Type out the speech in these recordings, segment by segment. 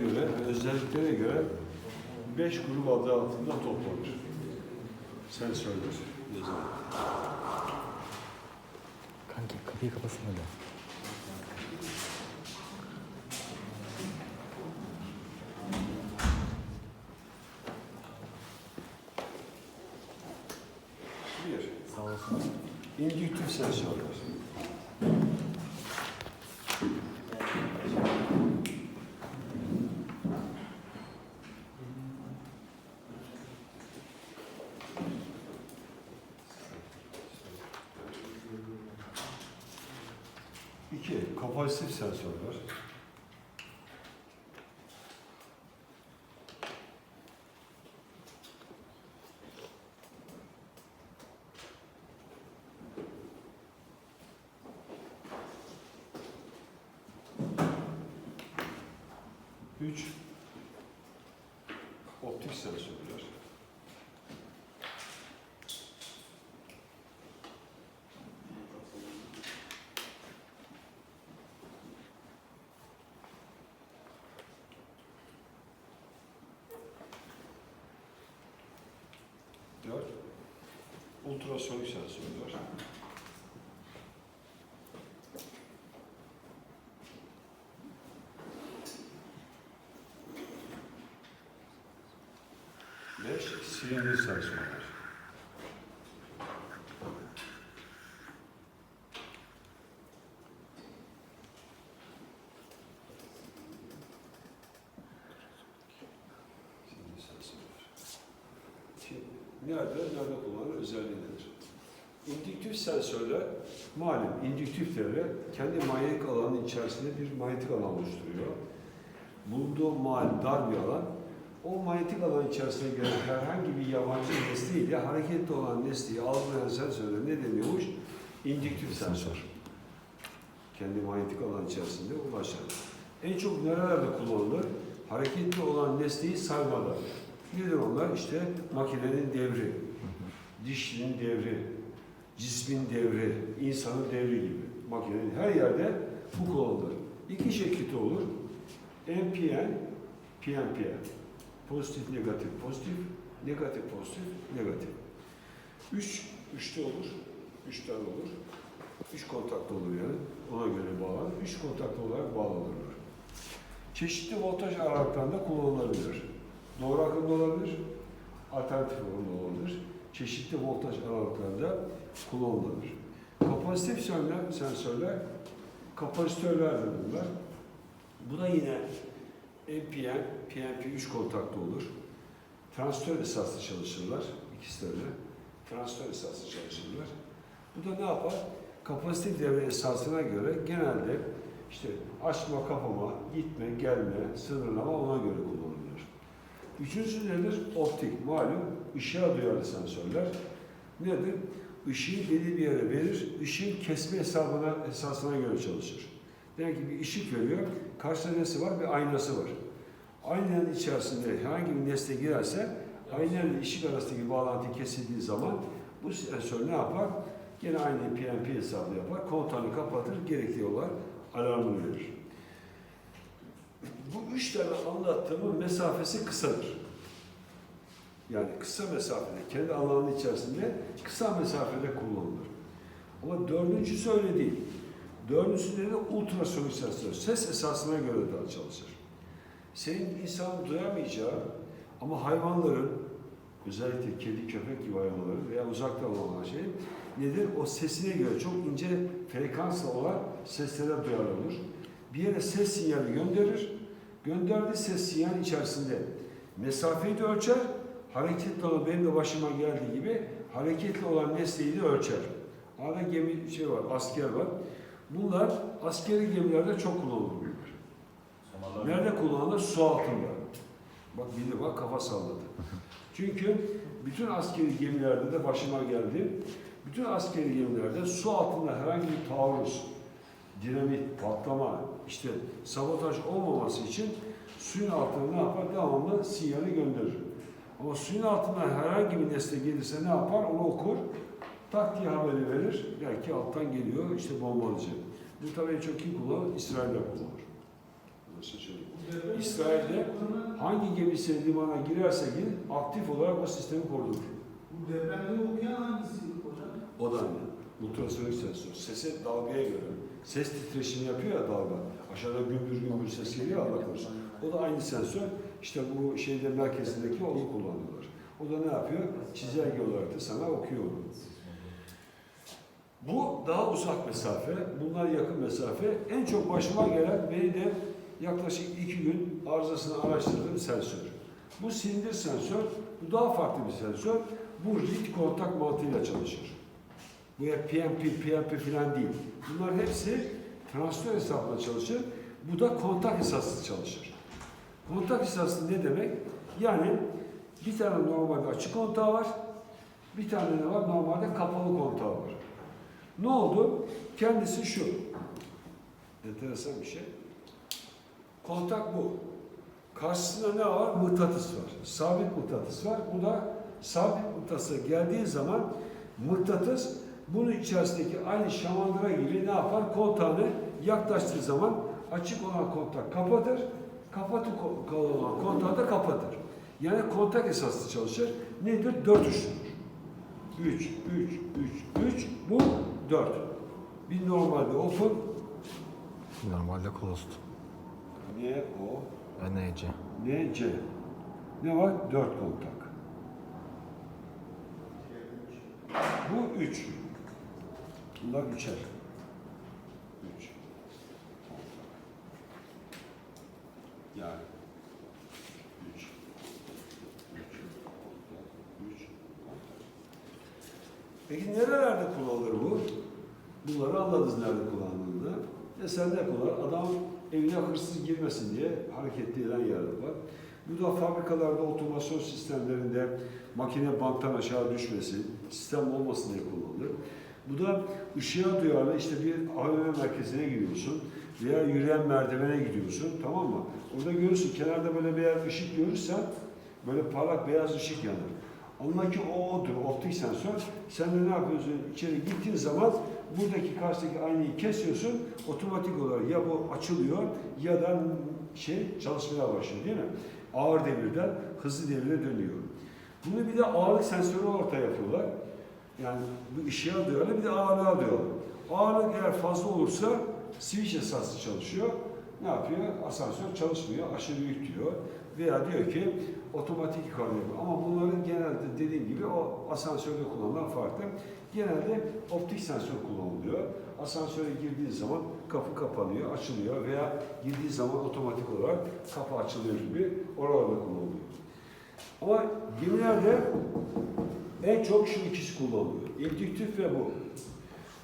göre özelliklere göre 5 grup adı altında toplanır. Sensörler. yazılır. Kanki kapıyı kapasana da. 2. Kapasitif sensörler. Üç, optik sensörler. Ultrasonik sensörler. Beş, silindir sensörler. Silindir sensörler. Şimdi nerede, nerede kullanılır özelliği nedir? İndüktif sensörler, malum indüktif devre kendi manyetik alanın içerisinde bir manyetik alan oluşturuyor. Bulunduğu mal dar bir alan, o manyetik alan içerisine giren herhangi bir yabancı nesneyle hareketli olan nesneyi algılayan sensöre ne deniyormuş? İndüktif sensör. Kendi manyetik alan içerisinde ulaşan. En çok nerelerde kullanılır? Hareketli olan nesneyi saymada. Nedir onlar? İşte makinenin devri, dişinin devri, cismin devri, insanın devri gibi. Makinenin her yerde bu kullanılır. İki şekilde olur. NPN, PNPN. Pozitif, negatif, pozitif, negatif, pozitif, negatif. Üç, üçte olur. Üç tane olur. Üç kontaklı olur yani. Ona göre bağlanır. Üç kontaklı olarak bağlanırlar. Çeşitli voltaj aralıklarında kullanılabilir. Doğru akımda olabilir, alternatif akımda olabilir. Çeşitli voltaj aralıklarında kullanılabilir. Kapasitif sensörler, sensörler kapasitörlerdir bunlar. Bu da yine NPN, PNP 3 kontaklı olur. Transistör esaslı çalışırlar. İkisi de öyle. Transistör esaslı çalışırlar. Bu da ne yapar? Kapasitif devre esasına göre genelde işte açma, kapama, gitme, gelme, sınırlama ona göre kullanılır. Üçüncüsü nedir? Optik. Malum ışığa duyarlı sensörler. Nedir? Işığı belli bir yere verir, ışığın kesme hesabına, esasına göre çalışır. Demek ki bir ışık veriyor, karşısında nesi var? Bir aynası var. Aynanın içerisinde herhangi bir nesne girerse, aynayla ışık arasındaki bağlantı kesildiği zaman bu sensör ne yapar? Gene aynı PNP hesabı yapar, kontağını kapatır, gerekli olarak alarmını verir. Bu üç tane anlattığımın mesafesi kısadır. Yani kısa mesafede, kendi alanının içerisinde kısa mesafede kullanılır. Ama dördüncüsü öyle değil. Dördüncüsü de ultrasonik sensör. Ses esasına göre daha çalışır. Senin insanın duyamayacağı ama hayvanların, özellikle kedi, köpek gibi hayvanların veya uzakta olan şey nedir? O sesine göre çok ince frekansla olan seslere duyarlı olur. Bir yere ses sinyali gönderir. Gönderdiği ses sinyali içerisinde mesafeyi de ölçer, hareketli olan benim de başıma geldiği gibi hareketli olan nesneyi de ölçer. Arada gemi şey var, asker var. Bunlar askeri gemilerde çok kullanılır bunlar. Nerede kullanılır? Su altında. Bak bildi bak kafa salladı. Çünkü bütün askeri gemilerde de başıma geldi. Bütün askeri gemilerde su altında herhangi bir taarruz, dinamit, patlama, işte sabotaj olmaması için suyun altına ne yapar? Devamlı sinyali gönderir. Ama suyun altına herhangi bir nesne gelirse ne yapar? Onu okur, tak diye haberi verir. Belki alttan geliyor, işte bombalayacağı. Bu tabii çok kim kullanır? İsrailler kullanır. İsrail'de hangi gemisi limana girerse girin aktif olarak o sistemi kurdurur. Bu depremde okuyan hangisi hocam? O da aynı. Ultrasonik sensör. Sese dalgaya göre. Ses titreşimi yapıyor ya dalga. Aşağıda gümbür gümbür ses geliyor Allah korusun. O da aynı sensör. İşte bu şeyde merkezindeki onu kullanıyorlar. O da ne yapıyor? Çizelge olarak da sana okuyor onu. Bu daha uzak mesafe, bunlar yakın mesafe. En çok başıma gelen beni de yaklaşık iki gün arızasını araştırdığım sensör. Bu sindir sensör, bu daha farklı bir sensör. Bu rit kontak mantığıyla çalışır. Bu ya PMP, PMP falan değil. Bunlar hepsi transfer hesabına çalışır. Bu da kontak esaslı çalışır. Kontak esaslı ne demek? Yani bir tane normalde açık kontağı var, bir tane ne var? Normalde kapalı kontağı var. Ne oldu? Kendisi şu. Enteresan bir şey. Kontak bu. Karşısında ne var? Mıknatıs var. Sabit mıknatıs var. Bu da sabit mıknatısa geldiği zaman mıknatıs bunun içerisindeki aynı şamandıra gibi ne yapar? Kontağını yaklaştığı zaman açık olan kontak kapatır. Kapatı kontağı da kapatır. Yani kontak esaslı çalışır. Nedir? Dört uçludur. 3, 3, 3, 3, bu 4. Bir normalde open, Normalde closed. ne o, NC. ne C. Ne var? 4 kontak. Bu 3. Bunlar üçer. 3. Yani 3. 3. 3. Peki nerelerde kullanılır bu? Bunları anladınız nerede kullanıldığını. Mesela ne kullanır? Adam evine hırsız girmesin diye hareketli eden yerler var. Bu da fabrikalarda otomasyon sistemlerinde makine banttan aşağı düşmesin, sistem olmasın diye kullanılır. Bu da ışığa duyarlı işte bir AVM merkezine gidiyorsun veya yürüyen merdivene gidiyorsun tamam mı? Orada görürsün kenarda böyle bir yer ışık görürsen böyle parlak beyaz ışık yanar. Ondaki o odur, optik sensör. Sen de ne yapıyorsun? İçeri gittiğin zaman buradaki karşıdaki aynayı kesiyorsun. Otomatik olarak ya bu açılıyor ya da şey çalışmaya başlıyor değil mi? Ağır devirden hızlı devire dönüyor. Bunu bir de ağırlık sensörü ortaya yapıyorlar. Yani bu ışığa duyarlı bir de ağırlığa duyarlı. Ağırlık eğer fazla olursa switch esaslı çalışıyor. Ne yapıyor? Asansör çalışmıyor, aşırı yük diyor. Veya diyor ki otomatik yukarı yapıyor. Ama bunların genelde dediğim gibi o asansörde kullanılan farklı. Genelde optik sensör kullanılıyor. Asansöre girdiği zaman kapı kapanıyor, açılıyor veya girdiği zaman otomatik olarak kapı açılıyor gibi oralarda kullanılıyor. Ama gemilerde en çok şu ikisi kullanılıyor. İndüktif ve bu.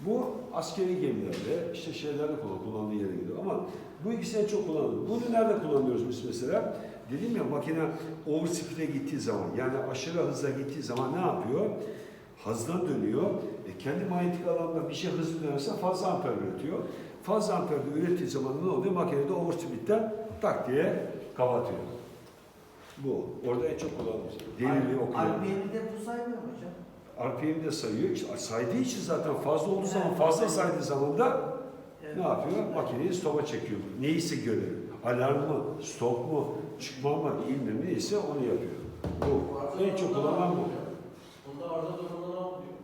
Bu askeri gemilerde, işte şeylerde kullan- kullandığı yere gidiyor. Ama bu ikisi en çok kullanılıyor. Bunu nerede kullanıyoruz biz mesela? Dedim ya makine overspeed'e gittiği zaman, yani aşırı hızla gittiği zaman ne yapıyor? Hızdan dönüyor. E kendi manyetik alanda bir şey hızlı dönerse fazla amper üretiyor. Fazla amper ürettiği zaman ne oluyor? Makinede overspeed'den tak diye kapatıyor. Bu. Orada en çok kullanılmış. Delili okuyor. RPM'i de bu saymıyor mu hocam? RPM de sayıyor. Saydığı için zaten fazla olduğu zaman, fazla saydığı zaman da ne yapıyor? Makineyi stopa çekiyor. Neyse görevi. Alarm mı, stop mu, çıkma mı, ilmi neyse onu yapıyor. Bu. En çok kullanılan bu. Bunda arıza durumunda ne yapıyor?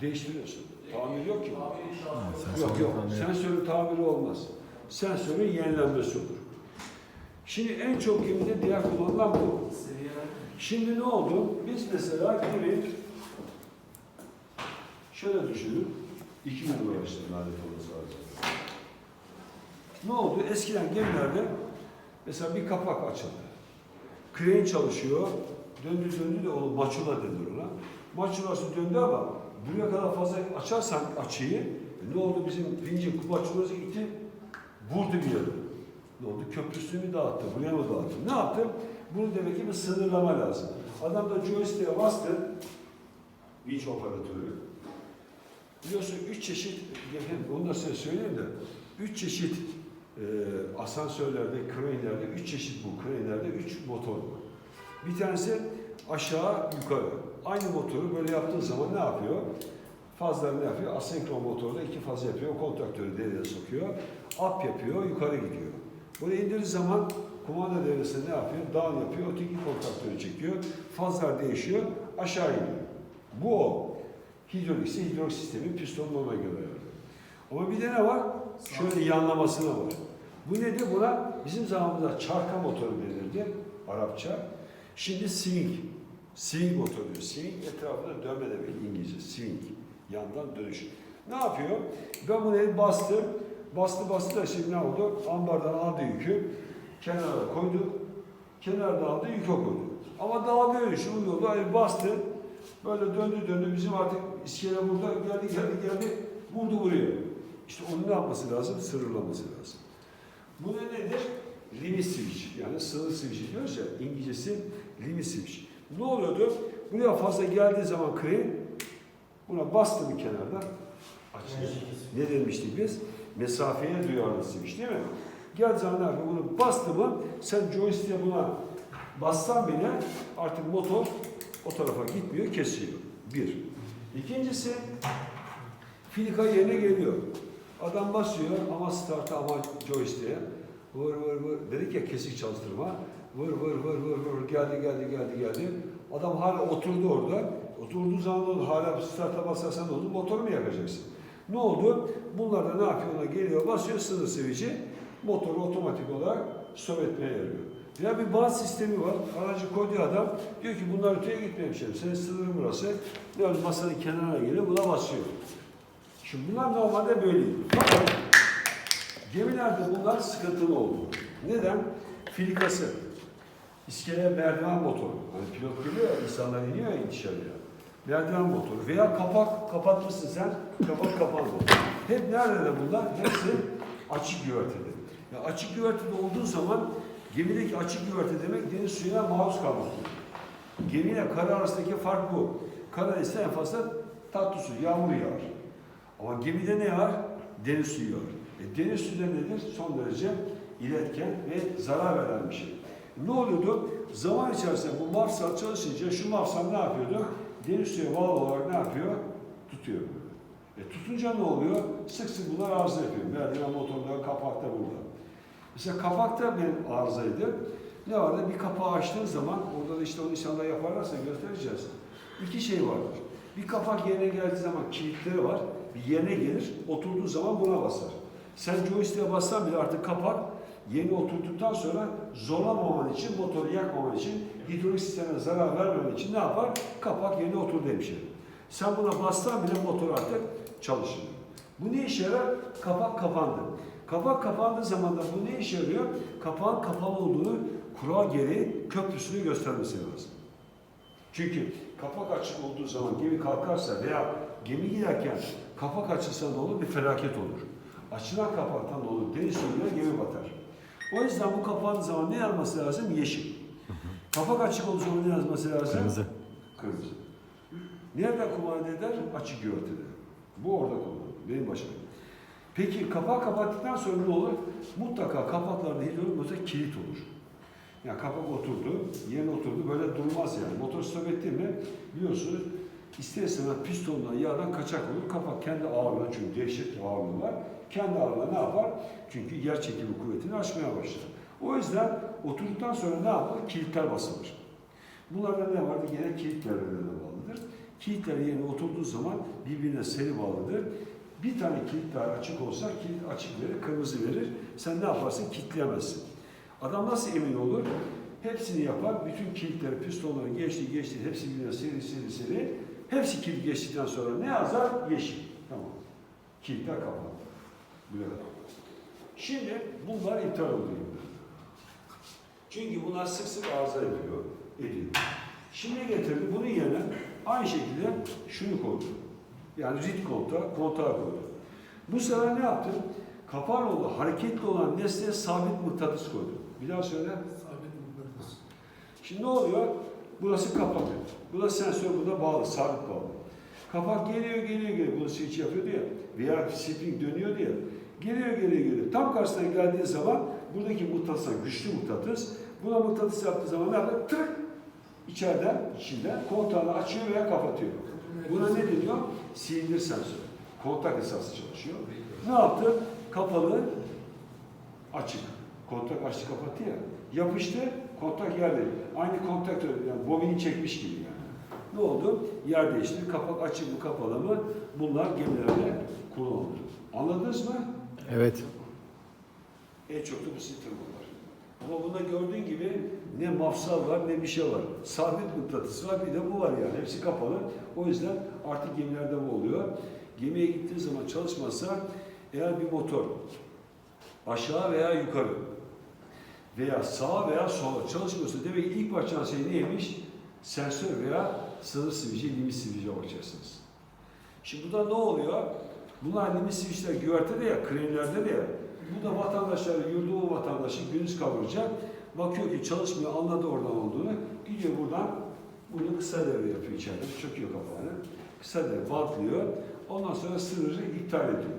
Değiştiriyorsun. Tamir yok ki. Yok yok. tamiri. Sensörün tamiri olmaz. Sensörün yenilenmesi olur. Şimdi en çok gemide diğer kullanılan bu. Şimdi ne oldu? Biz mesela gibi şöyle düşünün. İki gün uğraştım lanet olası lazım. Ne oldu? Eskiden gemilerde mesela bir kapak açıldı. Crane çalışıyor. Döndü döndü de o maçula denir ona. Maçulası döndü ama buraya kadar fazla açarsan açıyı ne oldu bizim vincin kumaçulası gitti vurdu bir yere. Ne oldu? Köprüsünü dağıttı. Buraya mı dağıttı? Ne yaptı? Bunu demek ki bir sınırlama lazım. Adam da joystick'e bastı. Vinç operatörü. Biliyorsun üç çeşit, onu da size söyleyeyim de, üç çeşit e, asansörlerde, crane'lerde, üç çeşit bu crane'lerde üç motor var. Bir tanesi aşağı yukarı. Aynı motoru böyle yaptığın zaman ne yapıyor? Fazları ne yapıyor? Asenkron motorda iki faz yapıyor, kontaktörü devreye sokuyor. Up yapıyor, yukarı gidiyor. Bunu indirdiği zaman kumanda devresinde ne yapıyor? Down yapıyor, öteki kontaktörü çekiyor. Fazlar değişiyor, aşağı iniyor. Bu o. Hidrolik ise hidrolik sistemi pistonun ona göre ayarlıyor. Ama bir de ne var? Şöyle yanlamasına var. Bu nedir? Buna bizim zamanımızda çarka motoru denirdi Arapça. Şimdi swing. Swing motoru diyor. Swing etrafında dönme demek İngilizce. Swing. Yandan dönüş. Ne yapıyor? Ben bunu el bastım. Bastı bastı da şimdi ne oldu? Ambardan aldı yükü. Kenara koydu. Kenardan aldı yükü koydu. Ama dalga dönüşü uyuyordu. El bastı. Böyle döndü döndü. Bizim artık iskele burada geldi geldi geldi. Vurdu vuruyor. İşte onun ne yapması lazım? Sınırlaması lazım. Bu da nedir? Limit switch. Yani sınır switch diyoruz ya. İngilizcesi limit switch. Ne oluyordu? Buraya fazla geldiği zaman crane buna bastı bir kenarda açılır. Ne demiştik biz? Mesafeye duyarlı switch değil mi? Geldiği zaman ne? Bunu bastı mı sen joystick'e buna bassan bile artık motor o tarafa gitmiyor, kesiyor. Bir. İkincisi filika yerine geliyor. Adam basıyor ama start'a ama joystick'e. Vur vur vur. Dedik ya kesik çalıştırma. Vur vur vur vur vur. Geldi geldi geldi geldi. Adam hala oturdu orada. Oturduğu zaman oldu? Hala start'a basarsan oldu? Motoru mu yakacaksın? Ne oldu? Bunlar da ne yapıyor? Ona geliyor, basıyor sınır sevici. Motoru otomatik olarak stop etmeye yarıyor. Ya bir bazı sistemi var. Aracı koyduğu adam diyor ki bunlar öteye gitmiyor hemşerim. Senin sınırın burası. Oldu? Masanın kenarına geliyor. Buna basıyor. Şimdi bunlar normalde böyle. Fakat gemilerde bunlar sıkıntılı oldu. Neden? Filikası. İskele merdiven motoru. Hani pilot geliyor ya, insanlar iniyor ya dışarıya. Merdiven motoru veya kapak kapatmışsın sen, kapak kapandı. Hep nerede bunlar? Hepsi açık güvertede. Ya açık güvertede olduğu zaman gemideki açık güverte demek deniz suyuna maruz kalmak. Gemiyle kara arasındaki fark bu. Kara ise en fazla tatlı su, yağmur yağar. Ama gemide ne var? Deniz suyu var. E, deniz suyu nedir? Son derece iletken ve zarar veren bir şey. Ne oluyordu? Zaman içerisinde bu mafsal çalışınca şu mafsal ne yapıyordu? Deniz suya bağlı olarak ne yapıyor? Tutuyor. E, tutunca ne oluyor? Sık sık bunlar arıza yapıyor. Merdiven motorları kapakta burada. Mesela kapakta bir arızaydı. Ne vardı? Bir kapağı açtığın zaman, orada da işte onu inşallah yaparlarsa göstereceğiz. İki şey vardır. Bir kapak yerine geldiği zaman kilitleri var. Bir yerine gelir, oturduğu zaman buna basar. Sen joystick'e bassan bile artık kapak yeni oturduktan sonra zorlamaman için, motoru yakmaman için, hidrolik sisteme zarar vermemen için ne yapar? Kapak yeni otur demişim. Sen buna bassan bile motor artık çalışır. Bu ne işe yarar? Kapak kapandı. Kapak kapandığı zaman da bu ne işe yarıyor? Kapağın kapalı olduğunu kural gereği köprüsünü göstermesi lazım. Çünkü kapak açık olduğu zaman gemi kalkarsa veya gemi giderken kapak açılsa ne olur? Bir felaket olur. Açılan kapaktan olur. Deniz suyuna gemi batar. O yüzden bu kapağın zaman ne yazması lazım? Yeşil. Kapak açık olduğu zaman ne yazması lazım? Kırmızı. Kırmızı. Nerede kumanda eder? Açık güvertede. Bu orada kullanılır. Benim başıma. Peki kapağı kapattıktan sonra ne olur? Mutlaka kapaklarda hidrolik kilit olur. Yani kapak oturdu, yerine oturdu, böyle durmaz yani. Motor stop etti mi biliyorsunuz ister istemez pistondan, yağdan kaçak olur. Kapak kendi ağırlığına çünkü dehşetli ağırlığı var. Kendi ağırlığına ne yapar? Çünkü yer çekimi kuvvetini aşmaya başlar. O yüzden oturduktan sonra ne yapar? Kilitler basılır. Bunlarda ne vardı? Gene kilit devrelerine bağlıdır. Kilitler yerine oturduğu zaman birbirine seri bağlıdır. Bir tane kilit daha açık olsa kilit açık verir, kırmızı verir. Sen ne yaparsın? Kilitleyemezsin. Adam nasıl emin olur? Hepsini yapar. Bütün kilitleri, pistonları geçti, geçti. Hepsi birbirine seri, seri, seri. Hepsi kilit geçtikten sonra ne yazar? Yeşil. Tamam. Kilitler kapandı. Böyle. Şimdi bunlar iptal oluyor. Çünkü bunlar sık sık arıza yapıyor, ediyor. Şimdi getirdi bunun yerine aynı şekilde şunu koydu. Yani rit kontağı, kontağı koydu. Bu sefer ne yaptı? Kapağın oldu, hareketli olan nesneye sabit mıknatıs koydu. Bir daha söyle. Sabit mıknatıs. Şimdi ne oluyor? Burası kapak. Burası sensör burada bağlı, sabit bağlı. Kapak geliyor, geliyor, geliyor. Bunu switch yapıyordu ya. Veya spring dönüyordu ya. Geliyor, geliyor, geliyor. Tam karşısına geldiği zaman buradaki mıknatısla güçlü mıknatıs. Buna mıknatıs yaptığı zaman ne yapıyor? Tırk! İçeriden, içinden kontağını açıyor veya kapatıyor. Buna ne deniyor? Silindir sensörü. Kontak esası çalışıyor. Ne yaptı? Kapalı, açık. Kontak açtı kapattı ya. Yapıştı, kontak yer değişti. Aynı kontaktör, yani bobini çekmiş gibi yani. Ne oldu? Yer değişti. Kapak açık mı kapalı mı? Bunlar gemilerde kullanıldı. Anladınız mı? Evet. En çok da bu sistem var. Ama bunda gördüğün gibi ne mafsal var ne bir şey var. Sabit mıknatıs var bir de bu var yani. Hepsi kapalı. O yüzden artık gemilerde bu oluyor. Gemiye gittiğin zaman çalışmazsa eğer bir motor aşağı veya yukarı veya sağa veya sola çalışmıyorsa demek ilk başlayan şey neymiş? Sensör veya sınır sivici, limit sivice bakacaksınız. Şimdi burada ne oluyor? Bunlar limit switchler güvertede ya, krenlerde de ya. Bu da vatandaşlar, yurdu vatandaşı gündüz kavuracak. Bakıyor ki çalışmıyor, anladı oradan olduğunu. Gidiyor buradan, bunu kısa devre yapıyor içeride, çöküyor kapağını. Kısa devre bantlıyor. Ondan sonra sınırı iptal ediyor.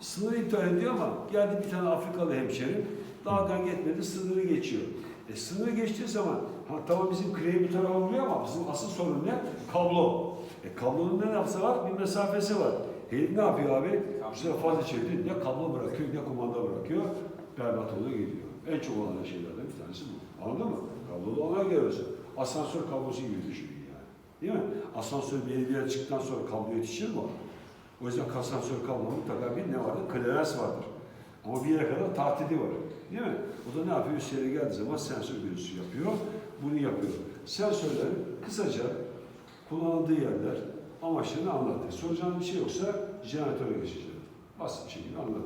Sınırı iptal ediyor ama geldi bir tane Afrikalı hemşerim, dağdan gitmedi, sınırı geçiyor. E sınırı geçtiği zaman, ha tamam bizim kreni bir tarafa vuruyor ama bizim asıl sorun ne? Kablo. E kablonun ne yapsa var? Bir mesafesi var. Herif ne yapıyor abi? Sefer fazla çeviriyor. Ne kablo bırakıyor ne kumanda bırakıyor. Berbat oluyor gidiyor. En çok olan şeylerden bir tanesi bu. Anladın mı? Kablolu ona görüyorsun. Asansör kablosu gibi düşünün yani. Değil mi? Asansör yere çıktıktan sonra kablo yetişir mi? O yüzden asansör kablo mutlaka bir ne vardır? Klerens vardır. Ama bir yere kadar tahtidi var. Değil mi? O da ne yapıyor? Üst yere geldiği zaman sensör virüsü yapıyor. Bunu yapıyor. Sensörlerin kısaca kullanıldığı yerler amaçlarını anlattı. Soracağınız bir şey yoksa jeneratöre geçeceğim. Basit bir şekilde anlatayım.